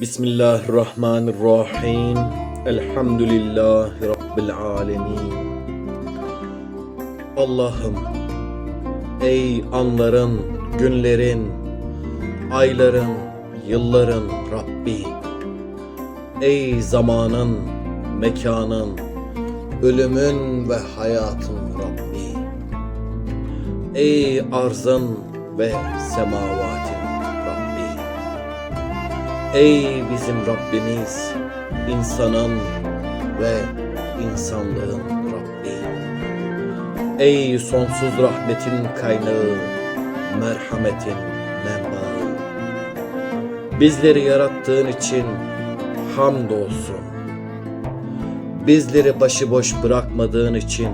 Bismillahirrahmanirrahim. Elhamdülillahi Rabbil alemin. Allah'ım, ey anların, günlerin, ayların, yılların Rabbi. Ey zamanın, mekanın, ölümün ve hayatın Rabbi. Ey arzın ve semavatin Rabbi. Ey bizim Rabbimiz, insanın ve insanlığın Rabbi. Ey sonsuz rahmetin kaynağı, merhametin menbaı. Bizleri yarattığın için hamdolsun. Bizleri başıboş bırakmadığın için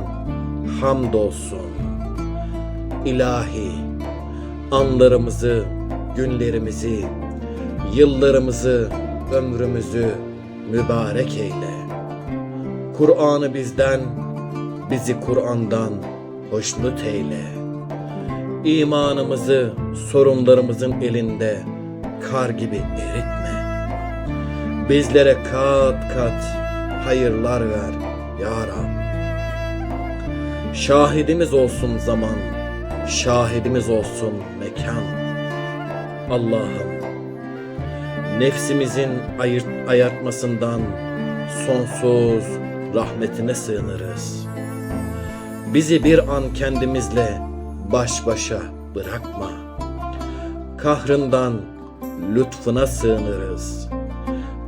hamdolsun. İlahi, anlarımızı, günlerimizi, yıllarımızı, ömrümüzü mübarek eyle. Kur'an'ı bizden, bizi Kur'an'dan hoşnut eyle. İmanımızı sorunlarımızın elinde kar gibi eritme. Bizlere kat kat hayırlar ver ya Rab. Şahidimiz olsun zaman, şahidimiz olsun mekan. Allah'ım nefsimizin ayırt, ayartmasından sonsuz rahmetine sığınırız. Bizi bir an kendimizle baş başa bırakma. Kahrından lütfuna sığınırız.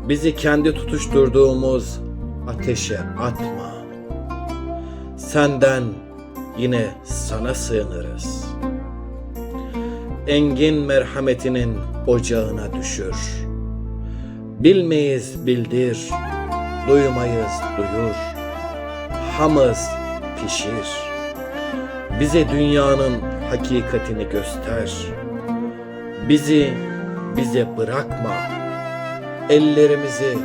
Bizi kendi tutuşturduğumuz ateşe atma. Senden yine sana sığınırız. Engin merhametinin ocağına düşür. Bilmeyiz bildir, duymayız duyur. Hamız pişir. Bize dünyanın hakikatini göster. Bizi bize bırakma. Ellerimizi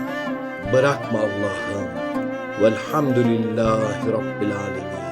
bırakma Allah'ım. Velhamdülillahi Rabbil Alemin.